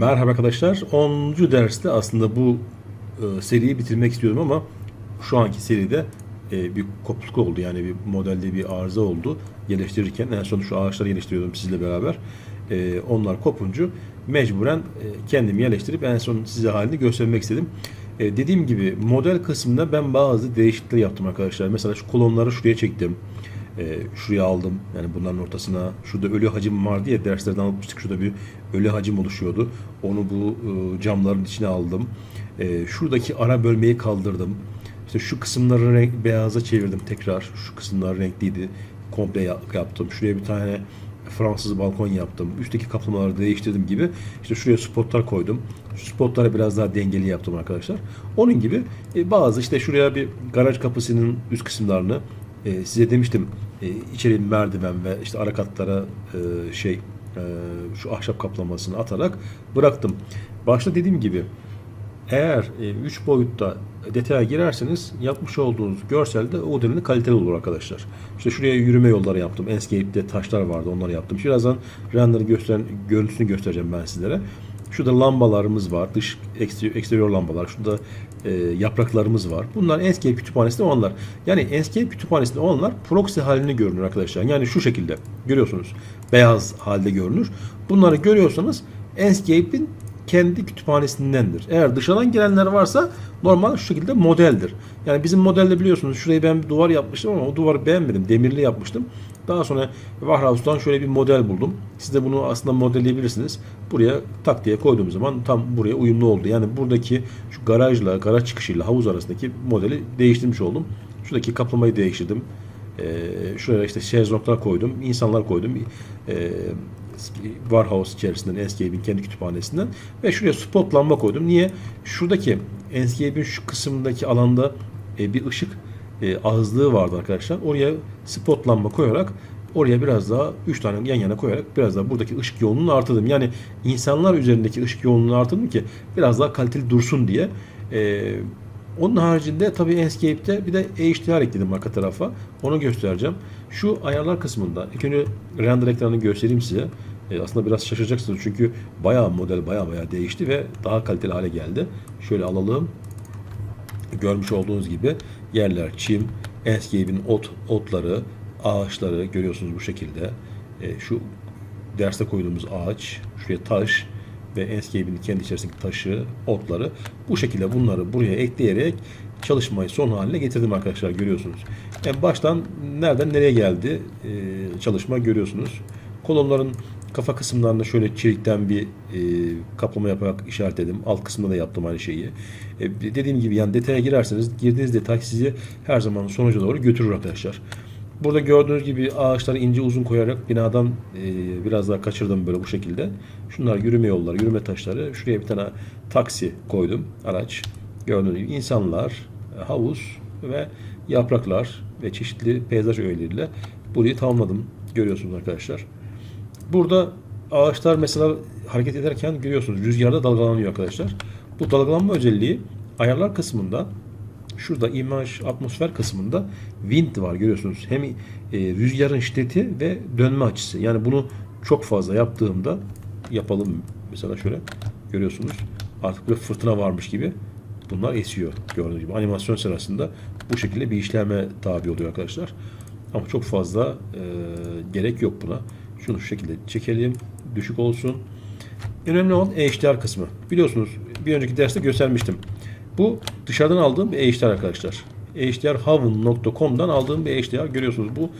Merhaba arkadaşlar. 10. derste aslında bu e, seriyi bitirmek istiyorum ama şu anki seride e, bir kopukluk oldu. Yani bir modelde bir arıza oldu yerleştirirken. En son şu ağaçları yerleştiriyordum sizle beraber. E, onlar kopuncu mecburen e, kendim yerleştirip en son size halini göstermek istedim. E, dediğim gibi model kısmında ben bazı değişiklikler yaptım arkadaşlar. Mesela şu kolonları şuraya çektim. Şuraya aldım. Yani bunların ortasına. Şurada ölü hacim vardı ya derslerden almıştık. Şurada bir ölü hacim oluşuyordu. Onu bu e, camların içine aldım. E, şuradaki ara bölmeyi kaldırdım. İşte şu kısımları renk, beyaza çevirdim tekrar. Şu kısımlar renkliydi. Komple ya- yaptım. Şuraya bir tane Fransız balkon yaptım. Üstteki kaplamaları değiştirdim gibi. İşte şuraya spotlar koydum. Şu spotları biraz daha dengeli yaptım arkadaşlar. Onun gibi e, bazı işte şuraya bir garaj kapısının üst kısımlarını e, size demiştim e, içeri merdiven ve işte ara katlara e, şey e, şu ahşap kaplamasını atarak bıraktım. Başta dediğim gibi eğer 3 boyutta detaya girerseniz yapmış olduğunuz görselde o denli kaliteli olur arkadaşlar. İşte şuraya yürüme yolları yaptım. Enscape'de taşlar vardı onları yaptım. Birazdan render'ı gösteren görüntüsünü göstereceğim ben sizlere. Şurada lambalarımız var. Dış ekster- eksterior lambalar. Şurada e, yapraklarımız var. Bunlar Enscape kütüphanesinde olanlar. Yani Enscape kütüphanesinde olanlar proxy halini görünür arkadaşlar. Yani şu şekilde görüyorsunuz. Beyaz halde görünür. Bunları görüyorsanız Enscape'in kendi kütüphanesindendir. Eğer dışarıdan gelenler varsa normal şu şekilde modeldir. Yani bizim modelde biliyorsunuz şurayı ben bir duvar yapmıştım ama o duvarı beğenmedim. Demirli yapmıştım. Daha sonra Warehouse'dan şöyle bir model buldum. Siz de bunu aslında modelleyebilirsiniz. Buraya tak diye koyduğum zaman tam buraya uyumlu oldu. Yani buradaki şu garajla, garaj çıkışıyla havuz arasındaki modeli değiştirmiş oldum. Şuradaki kaplamayı değiştirdim. Ee, şuraya işte şezlonglar koydum, insanlar koydum. Ee, Warehouse içerisinden, Enscape'in kendi kütüphanesinden ve şuraya spot lamba koydum. Niye? Şuradaki Enscape'in şu kısmındaki alanda e, bir ışık e, ağızlığı vardı arkadaşlar. Oraya spot lamba koyarak oraya biraz daha 3 tane yan yana koyarak biraz daha buradaki ışık yoğunluğunu artırdım. Yani insanlar üzerindeki ışık yoğunluğunu artırdım ki biraz daha kaliteli dursun diye. E, onun haricinde tabii Enscape'de bir de HDR ekledim arka tarafa. Onu göstereceğim. Şu ayarlar kısmında ilk önce render ekranını göstereyim size. E, aslında biraz şaşıracaksınız çünkü bayağı model bayağı bayağı değişti ve daha kaliteli hale geldi. Şöyle alalım. Görmüş olduğunuz gibi yerler çim, Enscape'in ot, otları, ağaçları görüyorsunuz bu şekilde. E, şu derste koyduğumuz ağaç, şuraya taş ve Enscape'in kendi içerisindeki taşı, otları bu şekilde bunları buraya ekleyerek çalışmayı son haline getirdim arkadaşlar görüyorsunuz. En baştan nereden nereye geldi e, çalışma görüyorsunuz. Kolonların kafa kısımlarında şöyle çelikten bir e, kaplama yaparak işaretledim. Alt kısmında da yaptım aynı şeyi. E, dediğim gibi yani detaya girerseniz girdiğiniz detay sizi her zaman sonuca doğru götürür arkadaşlar. Burada gördüğünüz gibi ağaçları ince uzun koyarak binadan e, biraz daha kaçırdım böyle bu şekilde. Şunlar yürüme yolları, yürüme taşları. Şuraya bir tane taksi koydum, araç. Gördüğünüz gibi insanlar, e, havuz ve yapraklar ve çeşitli peyzaj öğeleriyle burayı tamamladım. Görüyorsunuz arkadaşlar. Burada ağaçlar mesela hareket ederken görüyorsunuz rüzgarda dalgalanıyor arkadaşlar. Bu dalgalanma özelliği ayarlar kısmında şurada imaj atmosfer kısmında wind var görüyorsunuz. Hem e, rüzgarın şiddeti ve dönme açısı. Yani bunu çok fazla yaptığımda yapalım mesela şöyle görüyorsunuz. Artık bir fırtına varmış gibi bunlar esiyor gördüğünüz gibi. Animasyon sırasında bu şekilde bir işleme tabi oluyor arkadaşlar. Ama çok fazla e, gerek yok buna. Şunu şu şekilde çekelim. Düşük olsun. Önemli olan HDR kısmı. Biliyorsunuz bir önceki derste göstermiştim. Bu dışarıdan aldığım bir HDR arkadaşlar. HDRhaven.com'dan aldığım bir HDR görüyorsunuz. Bu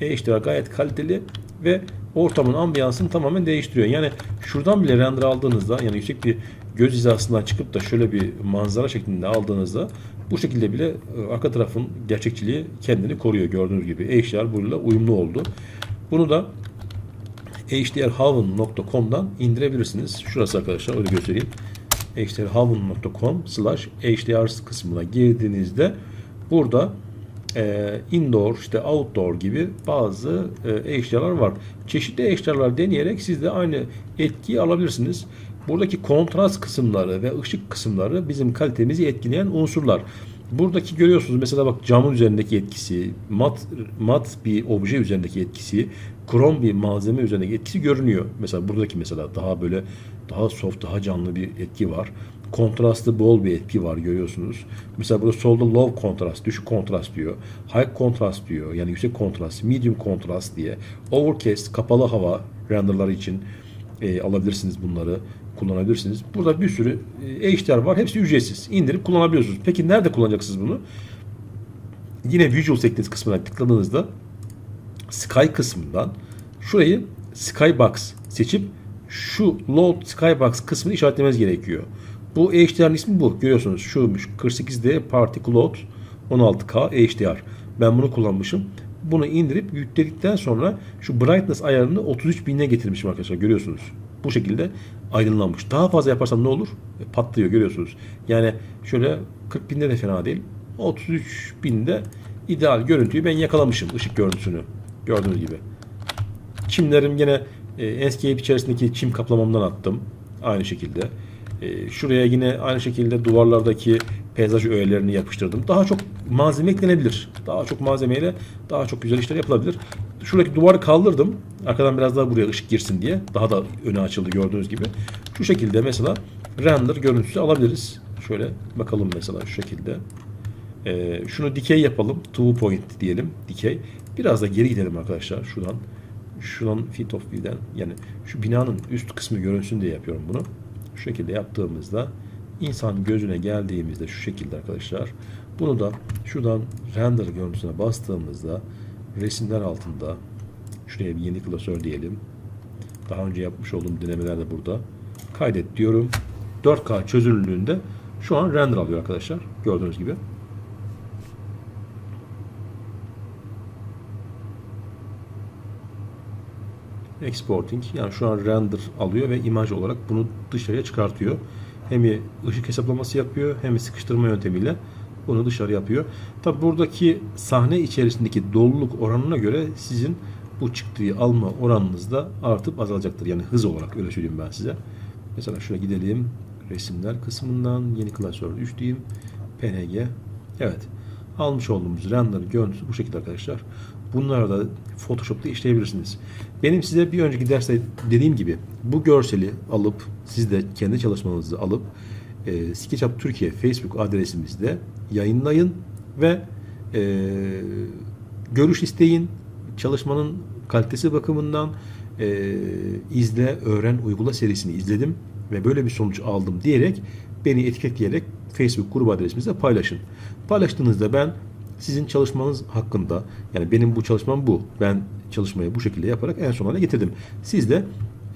HDR gayet kaliteli ve ortamın ambiyansını tamamen değiştiriyor. Yani şuradan bile render aldığınızda yani yüksek bir göz hizasından çıkıp da şöyle bir manzara şeklinde aldığınızda bu şekilde bile e, arka tarafın gerçekçiliği kendini koruyor gördüğünüz gibi. HDR bununla uyumlu oldu. Bunu da hdrhaven.com'dan indirebilirsiniz. Şurası arkadaşlar öyle göstereyim. hdrhaven.com slash hdr kısmına girdiğinizde burada e, indoor işte outdoor gibi bazı e, HDR'lar var. Çeşitli HDR'lar deneyerek siz de aynı etkiyi alabilirsiniz. Buradaki kontrast kısımları ve ışık kısımları bizim kalitemizi etkileyen unsurlar. Buradaki görüyorsunuz mesela bak camın üzerindeki etkisi, mat mat bir obje üzerindeki etkisi, krom bir malzeme üzerindeki etkisi görünüyor. Mesela buradaki mesela daha böyle daha soft, daha canlı bir etki var. Kontrastlı bol bir etki var görüyorsunuz. Mesela burada solda low kontrast, düşük kontrast diyor. High kontrast diyor. Yani yüksek kontrast, medium kontrast diye. Overcast, kapalı hava renderları için e, alabilirsiniz bunları. Kullanabilirsiniz. Burada bir sürü e, HDR var. Hepsi ücretsiz. İndirip kullanabiliyorsunuz. Peki nerede kullanacaksınız bunu? Yine Visual Settings kısmına tıkladığınızda Sky kısmından şurayı Skybox seçip şu Load Skybox kısmını işaretlemeniz gerekiyor. Bu HDR'ın ismi bu. Görüyorsunuz şuymuş. 48D Particle Load 16K HDR. Ben bunu kullanmışım. Bunu indirip yükledikten sonra şu brightness ayarını 33.000'e getirmişim arkadaşlar. Görüyorsunuz. Bu şekilde aydınlanmış. Daha fazla yaparsam ne olur? E, patlıyor görüyorsunuz. Yani şöyle 40.000'de de fena değil. 33.000'de ideal görüntüyü ben yakalamışım ışık görüntüsünü. Gördüğünüz gibi. Çimlerim yine e, Enscape içerisindeki çim kaplamamdan attım. Aynı şekilde. E, şuraya yine aynı şekilde duvarlardaki peyzaj öğelerini yapıştırdım. Daha çok malzeme eklenebilir. Daha çok malzemeyle daha çok güzel işler yapılabilir. Şuradaki duvarı kaldırdım. Arkadan biraz daha buraya ışık girsin diye. Daha da öne açıldı gördüğünüz gibi. Şu şekilde mesela render görüntüsü alabiliriz. Şöyle bakalım mesela şu şekilde. Ee, şunu dikey yapalım. Two point diyelim. Dikey. Biraz da geri gidelim arkadaşlar. Şuradan. Şuradan fit of view'den yani şu binanın üst kısmı görünsün diye yapıyorum bunu. Şu şekilde yaptığımızda insan gözüne geldiğimizde şu şekilde arkadaşlar. Bunu da şuradan render görüntüsüne bastığımızda resimler altında şuraya bir yeni klasör diyelim. Daha önce yapmış olduğum denemeler de burada. Kaydet diyorum. 4K çözünürlüğünde şu an render alıyor arkadaşlar. Gördüğünüz gibi. Exporting yani şu an render alıyor ve imaj olarak bunu dışarıya çıkartıyor. Hem ışık hesaplaması yapıyor hem sıkıştırma yöntemiyle bunu dışarı yapıyor. Tabi buradaki sahne içerisindeki doluluk oranına göre sizin bu çıktığı alma oranınız da artıp azalacaktır. Yani hız olarak öyle söyleyeyim ben size. Mesela şuraya gidelim. Resimler kısmından yeni klasör 3 diyeyim. PNG. Evet. Almış olduğumuz render görüntüsü bu şekilde arkadaşlar. Bunları da Photoshop'ta işleyebilirsiniz. Benim size bir önceki derste dediğim gibi bu görseli alıp siz de kendi çalışmanızı alıp e, SketchUp Türkiye Facebook adresimizde yayınlayın ve e, görüş isteyin. Çalışmanın kalitesi bakımından e, izle, öğren, uygula serisini izledim ve böyle bir sonuç aldım diyerek beni etiketleyerek Facebook grubu adresimizde paylaşın. Paylaştığınızda ben sizin çalışmanız hakkında yani benim bu çalışmam bu. Ben çalışmayı bu şekilde yaparak en son hale getirdim. Siz de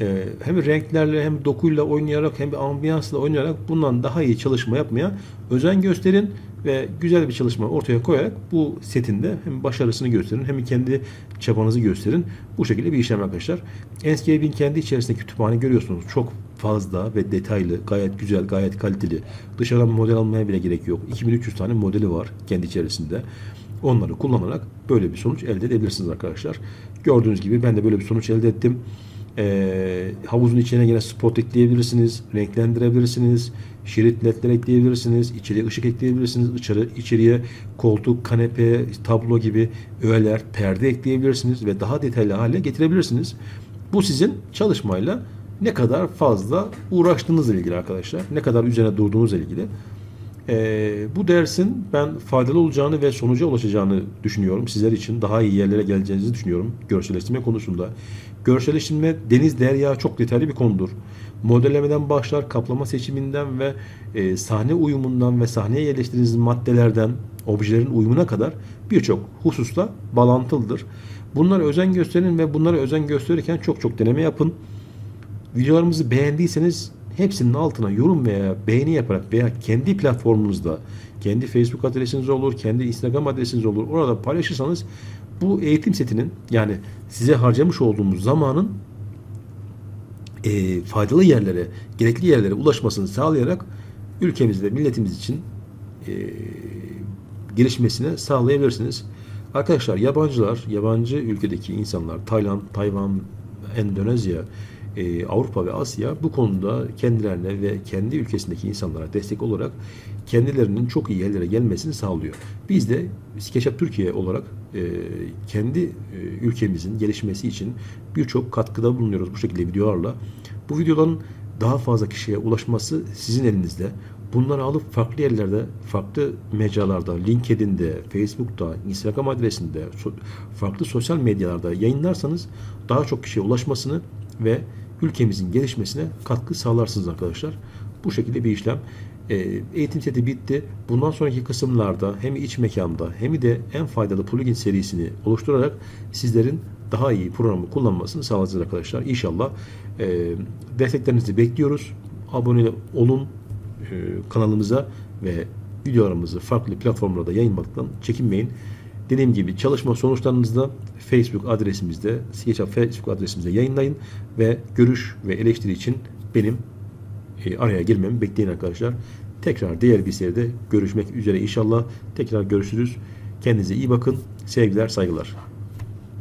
e, hem renklerle hem dokuyla oynayarak hem ambiyansla oynayarak bundan daha iyi çalışma yapmaya özen gösterin ve güzel bir çalışma ortaya koyarak bu setinde hem başarısını gösterin hem kendi çabanızı gösterin. Bu şekilde bir işlem arkadaşlar. Enscape'in kendi içerisinde kütüphane görüyorsunuz. Çok fazla ve detaylı, gayet güzel, gayet kaliteli. Dışarıdan model almaya bile gerek yok. 2300 tane modeli var kendi içerisinde. Onları kullanarak böyle bir sonuç elde edebilirsiniz arkadaşlar. Gördüğünüz gibi ben de böyle bir sonuç elde ettim. Ee, havuzun içine yine spot ekleyebilirsiniz, renklendirebilirsiniz, şerit ledler ekleyebilirsiniz, içeriye ışık ekleyebilirsiniz, içeri, içeriye koltuk, kanepe, tablo gibi öğeler, perde ekleyebilirsiniz ve daha detaylı hale getirebilirsiniz. Bu sizin çalışmayla ne kadar fazla uğraştığınızla ilgili arkadaşlar, ne kadar üzerine durduğunuzla ilgili. Ee, bu dersin ben faydalı olacağını ve sonuca ulaşacağını düşünüyorum. Sizler için daha iyi yerlere geleceğinizi düşünüyorum görselleştirme konusunda. Görselleştirme deniz derya çok detaylı bir konudur. Modellemeden başlar, kaplama seçiminden ve e, sahne uyumundan ve sahneye yerleştirdiğiniz maddelerden, objelerin uyumuna kadar birçok hususla bağlantılıdır. Bunlara özen gösterin ve bunlara özen gösterirken çok çok deneme yapın. Videolarımızı beğendiyseniz hepsinin altına yorum veya beğeni yaparak veya kendi platformunuzda, kendi Facebook adresiniz olur, kendi Instagram adresiniz olur. Orada paylaşırsanız bu eğitim setinin yani size harcamış olduğumuz zamanın e, faydalı yerlere, gerekli yerlere ulaşmasını sağlayarak ülkemizde, milletimiz için e, gelişmesine sağlayabilirsiniz. Arkadaşlar yabancılar, yabancı ülkedeki insanlar, Tayland, Tayvan, Endonezya, e, Avrupa ve Asya bu konuda kendilerine ve kendi ülkesindeki insanlara destek olarak kendilerinin çok iyi yerlere gelmesini sağlıyor. Biz de SketchUp Türkiye olarak e, kendi e, ülkemizin gelişmesi için birçok katkıda bulunuyoruz bu şekilde videolarla. Bu videoların daha fazla kişiye ulaşması sizin elinizde. Bunları alıp farklı yerlerde, farklı mecralarda, LinkedIn'de, Facebook'ta, Instagram adresinde, farklı sosyal medyalarda yayınlarsanız daha çok kişiye ulaşmasını ve ülkemizin gelişmesine katkı sağlarsınız arkadaşlar. Bu şekilde bir işlem. Ee, eğitim seti bitti. Bundan sonraki kısımlarda hem iç mekanda hem de en faydalı plugin serisini oluşturarak sizlerin daha iyi programı kullanmasını sağlayacağız arkadaşlar. İnşallah e, desteklerinizi bekliyoruz. Abone olun e, kanalımıza ve videolarımızı farklı platformlarda yayınlamaktan çekinmeyin. Dediğim gibi çalışma sonuçlarınızı da Facebook adresimizde, SketchUp Facebook adresimizde yayınlayın ve görüş ve eleştiri için benim e, araya girmemi bekleyin arkadaşlar. Tekrar diğer bir seride görüşmek üzere inşallah. Tekrar görüşürüz. Kendinize iyi bakın. Sevgiler, saygılar.